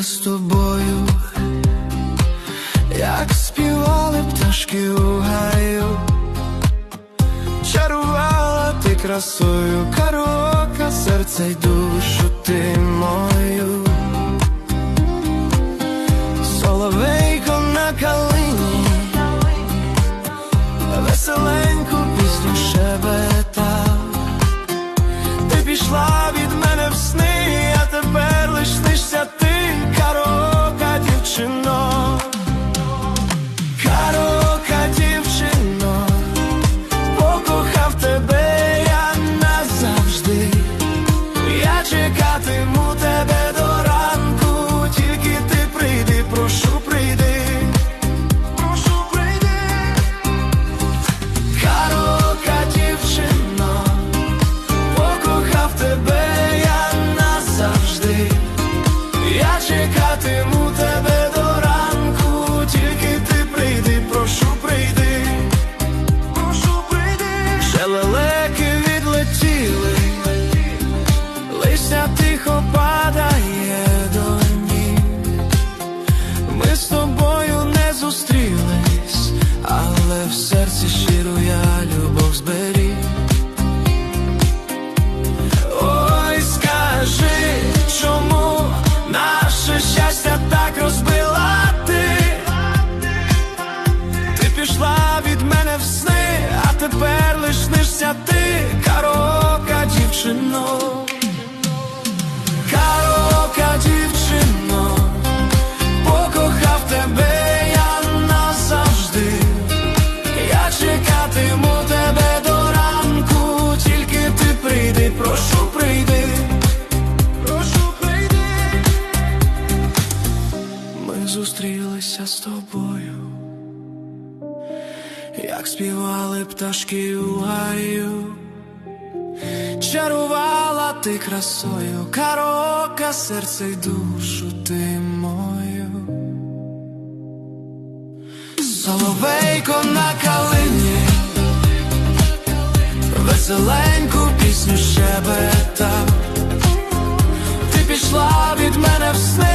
Ми з тобою, як співали пташки у гаю, чарувала ти красою, карока, серце й душу ти мою. Соловейко на калині, тихо падає до ніг. Ми з тобою не зустрілись, але в серці щиру я любов зберіг. Ой, скажи, чому наше щастя так розбила ти? Ти пішла від мене в сни, а тепер лиш снишся ти, карока дівчино. Чекатиму тебе до ранку, тільки ти прийди, прошу, прийди. Прошу, прийди. Ми зустрілися з тобою, як співали пташки у гаю. Чарувала ти красою, карока, серце й душу ти мою. Соловейко на калині, веселеньку пісню щебетав, ти пішла від мене в сне.